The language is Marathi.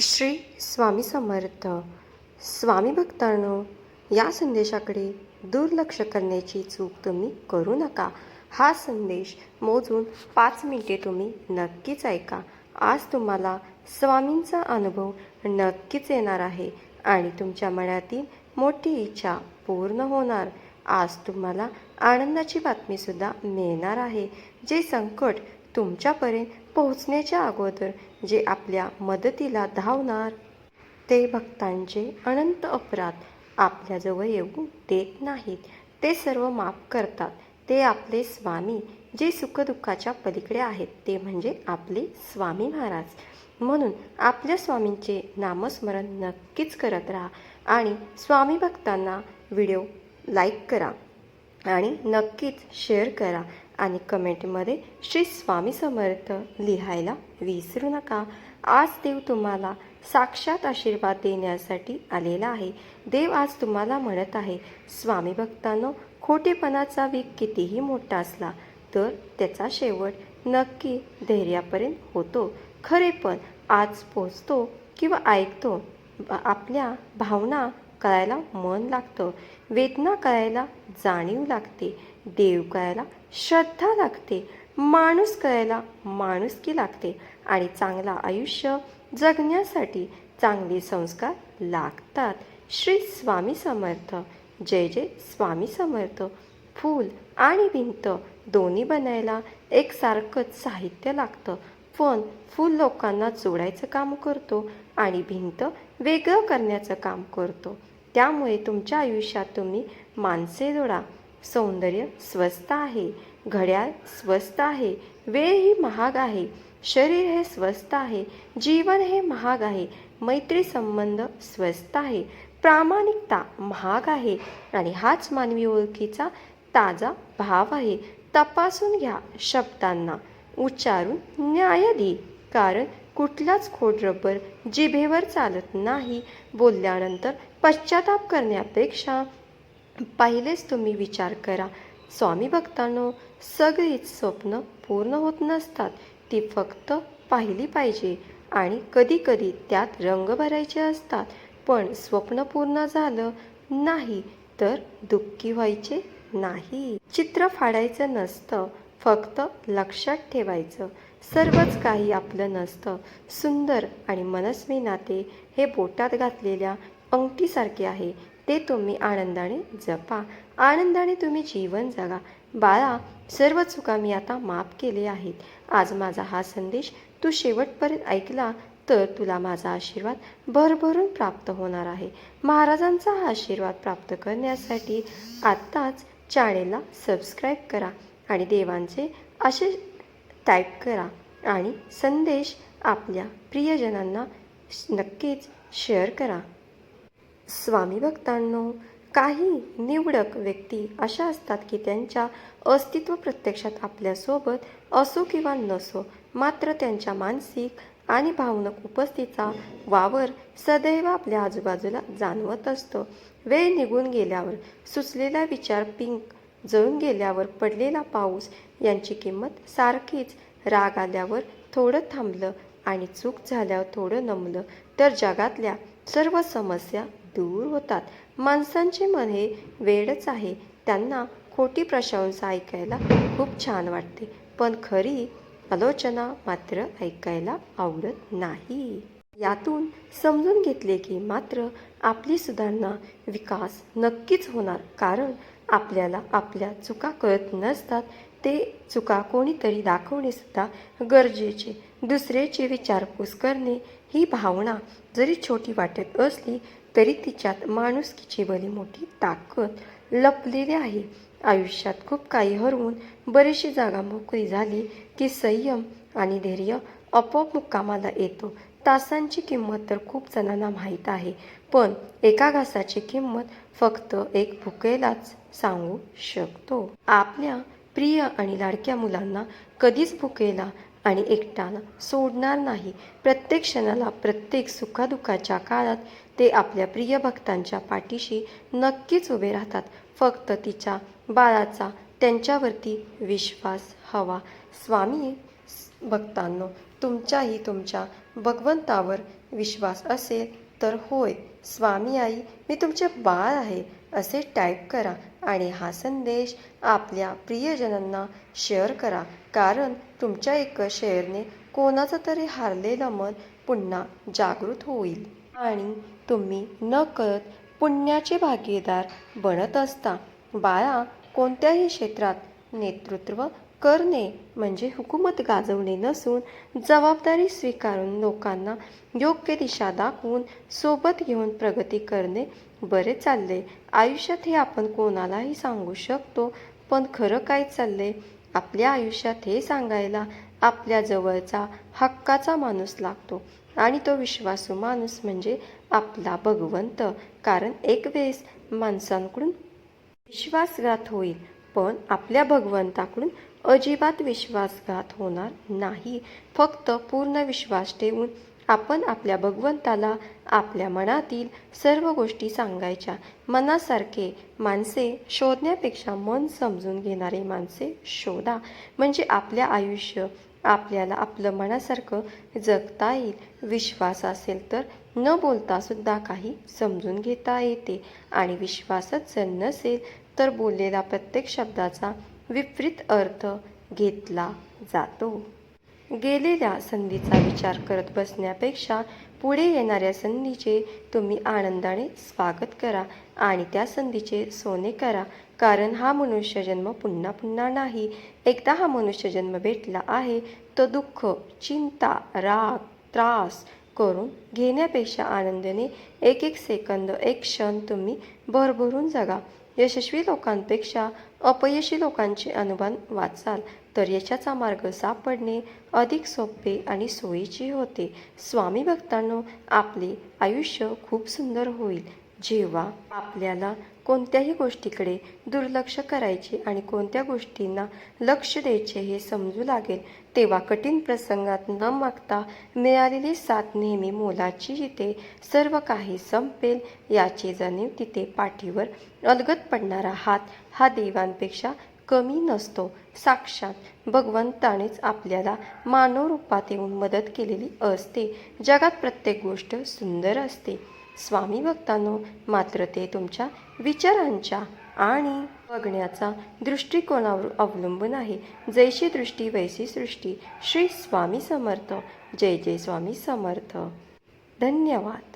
श्री स्वामी समर्थ. स्वामी भक्तांनो या संदेशाकडे दुर्लक्ष करण्याची चूक तुम्ही करू नका. हा संदेश मोजून पाच मिनिटे तुम्ही नक्कीच ऐका. आज तुम्हाला स्वामींचा अनुभव नक्कीच येणार आहे आणि तुमच्या मनातील मोठी इच्छा पूर्ण होणार. आज तुम्हाला आनंदाची बातमीसुद्धा मिळणार आहे जे संकट तुमच्यापर्यंत पोहोचण्याच्या अगोदर जे आपल्या मदतीला धावणार ते भक्तांचे अनंत अपराध आपल्याजवळ येऊ देत नाहीत. ते सर्व माफ करतात. ते आपले स्वामी जे सुखदुःखाच्या पलीकडे आहेत ते म्हणजे आपले स्वामी महाराज. म्हणून आपल्या स्वामींचे नामस्मरण नक्कीच करत राहा आणि स्वामी भक्तांना व्हिडिओ लाईक करा आणि नक्कीच शेअर करा. आणि कमेंटमध्ये श्री स्वामी समर्थ लिहायला विसरू नका. आज देव तुम्हाला साक्षात आशीर्वाद देण्यासाठी आलेला आहे. देव आज तुम्हाला म्हणत आहे स्वामी भक्तांनो खोटेपणाचा वीक कितीही मोठा असला तर त्याचा शेवट नक्की धैर्यापर्यंत होतो. खरे पण आज पोचतो किंवा ऐकतो आपल्या भावना कळायला मन लागतं. वेदना कळायला जाणीव लागते. देव कळायला श्रद्धा लागते माणूस कळायला माणुसकी लागते आणि चांगला आयुष्य जगण्यासाठी चांगले संस्कार लागतात. श्री स्वामी समर्थ. जय जय स्वामी समर्थ. फूल आणि भिंत दोन्ही बनायला एकसारखंच साहित्य लागतं. पण फूल लोकांना जोडायचं काम करतो आणि भिंत वेगळं करण्याचं काम करतो. त्यामुळे तुमच्या आयुष्यात तुम्ही माणसे जोडा. सौंदर्य स्वस्त आहे घड्याळ स्वस्त आहे वेळ ही महाग आहे शरीर हे स्वस्त आहे जीवन हे महाग आहे मैत्री संबंध स्वस्त आहे प्रामाणिकता महाग आहे आणि हाच मानवी ओळखीचा ताजा भाव आहे. तपासून घ्या शब्दांना उच्चारून न्याय दे कारण कुठलाच खोड रबर जिभेवर चालत नाही. बोलल्यानंतर पश्चाताप करण्यापेक्षा पहिलेच तुम्ही विचार करा. स्वामी भक्तांनो सगळीच स्वप्न पूर्ण होत नसतात. ती फक्त पाहिली पाहिजे आणि कधीकधी त्यात रंग भरायचे असतात. पण स्वप्न पूर्ण झालं नाही तर दुःखी व्हायचे नाही. चित्र फाडायचं नसतं फक्त लक्षात ठेवायचं. सर्वच काही आपलं नसतं. सुंदर आणि मनस्वी नाते हे बोटात घातलेल्या अंगठीसारखे आहे. ते तुम्ही आनंदाने जपा. आनंदाने तुम्ही जीवन जगा. बाळा सर्व चुका मी आता माफ केले आहेत. आज माझा हा संदेश तू शेवटपर्यंत ऐकला तर तुला माझा आशीर्वाद भरभरून प्राप्त होणार आहे. महाराजांचा हा आशीर्वाद प्राप्त करण्यासाठी आत्ताच चॅनेलला सबस्क्राईब करा आणि देवांचे असे टाईप करा आणि संदेश आपल्या प्रियजनांना नक्कीच शेअर करा. स्वामी भक्तांनो काही निवडक व्यक्ती अशा असतात की त्यांच्या अस्तित्व प्रत्यक्षात आपल्यासोबत असो किंवा नसो मात्र त्यांच्या मानसिक आणि भावनिक उपस्थितीचा वावर सदैव आपल्या आजूबाजूला जाणवत असतो. वेळ निघून गेल्यावर सुचलेला विचार पिंक जळून गेल्यावर पडलेला पाऊस यांची किंमत सारखीच राग आल्यावर थोडं थांबलं आणि चूक झाल्यावर थोडं नमलं तर जगातल्या सर्व समस्या दूर होतात. माणसांचे मन हे वेडच आहे. त्यांना खोटी प्रशंसा ऐकायला खूप छान वाटते. पण खरी आलोचना मात्र ऐकायला आवडत नाही. यातून समजून घेतले की मात्र आपली सुधारणा विकास नक्कीच होणार. कारण आपल्याला आपल्या चुका कळत नसतात. ते चुका कोणीतरी दाखवणेसुद्धा गरजेचे. दुसऱ्याची विचारपूस करणे ही भावना जरी छोटी वाटत असली तरी तिच्यात माणुसकीची भली मोठी ताकद लपलेली आहे. आयुष्यात खूप काही हरवून बरीचशी जागा मोकळी झाली की संयम आणि धैर्य आपोआप मुक्कामाला येतो. तासांची किंमत तर खूप जणांना माहीत आहे पण एका घासाची किंमत फक्त एक भुकेलाच सांगू शकतो. आपल्या प्रिय आणि लाडक्या मुलांना कधीच भुकेला आणि एकट्याला सोडणार नाही. प्रत्येक क्षणाला प्रत्येक सुखादुःखाच्या काळात ते आपल्या प्रिय भक्तांच्या पाठीशी नक्कीच उभे राहतात. फक्त तिच्या बाळाचा त्यांच्यावरती विश्वास हवा. स्वामी भक्तांनो तुमच्याही तुमच्या भगवंतावर विश्वास असेल तर होय. स्वामी आई मी तुमचे बाळ आहे. असे टाईप करा. आणि हा संदेश आपल्या प्रियजनांना शेअर करा. कारण तुमच्या एका शेअरने कोणाचं तरी हारलेलं मन पुन्हा जागृत होईल. आणि तुम्ही न कळत पुण्याचे भागीदार बनत असता बाळा कोणत्याही क्षेत्रात नेतृत्व करणे म्हणजे हुकूमत गाजवणे नसून जबाबदारी स्वीकारून लोकांना योग्य दिशा दाखवून सोबत घेऊन प्रगती करणे बरे चालले. आयुष्यात हे आपण कोणालाही सांगू शकतो पण खरं काय चालले आपल्या आयुष्यात हे सांगायला आपल्या जवळचा हक्काचा माणूस लागतो. आणि तो विश्वासू माणूस म्हणजे आपला भगवंत. कारण एक वेळेस माणसांकडून विश्वासघात होईल पण आपल्या भगवंताकडून अजिबात विश्वासघात होणार नाही. फक्त पूर्ण विश्वास ठेवून आपण आपल्या भगवंताला आपल्या मनातील सर्व गोष्टी सांगायच्या. मनासारखे माणसे शोधण्यापेक्षा मन समजून घेणारे माणसे शोधा. म्हणजे आपल्या आयुष्य आपल्याला आपलं मनासारखं जगता येईल. विश्वास असेल तर न बोलता सुद्धा काही समजून घेता येते. आणि विश्वासच जर नसेल तर बोललेला प्रत्येक शब्दाचा विपरीत अर्थ घेतला जातो. गेलेल्या संधीचा विचार करत बसण्यापेक्षा पुढे येणाऱ्या संधीचे तुम्ही आनंदाने स्वागत करा आणि त्या संधीचे सोने करा. कारण हा मनुष्यजन्म पुन्हा पुन्हा नाही. एकदा हा मनुष्यजन्म भेटला आहे तो दुःख चिंता राग त्रास करून घेण्यापेक्षा आनंदाने एक एक सेकंद एक क्षण तुम्ही भरभरून जगा. यशस्वी लोकांपेक्षा अपयशी लोकांचे अनुभव वाचाल तर यशाचा मार्ग सापडणे अधिक सोपे आणि सोयीचे होते. स्वामी भक्तांनो आपले आयुष्य खूप सुंदर होईल. जेव्हा आपल्याला कोणत्याही गोष्टीकडे दुर्लक्ष करायचे आणि कोणत्या गोष्टींना लक्ष द्यायचे हे समजू लागेल तेव्हा कठीण प्रसंगात न मागता मिळालेली साथ नेहमी मोलाची जिथे सर्व काही संपेल याची जाणीव तिथे पाठीवर अलगत पडणारा हात हा देवांपेक्षा कमी नसतो. साक्षात भगवंतानेच आपल्याला मानव रूपात येऊन मदत केलेली असते. जगात प्रत्येक गोष्ट सुंदर असते. स्वामी भक्तांनो मात्र ते तुमच्या विचारांच्या आणि बघण्याचा दृष्टिकोनावर अवलंबून आहे. जैशी दृष्टी वैसी सृष्टी. श्री स्वामी समर्थ. जय जय स्वामी समर्थ. धन्यवाद.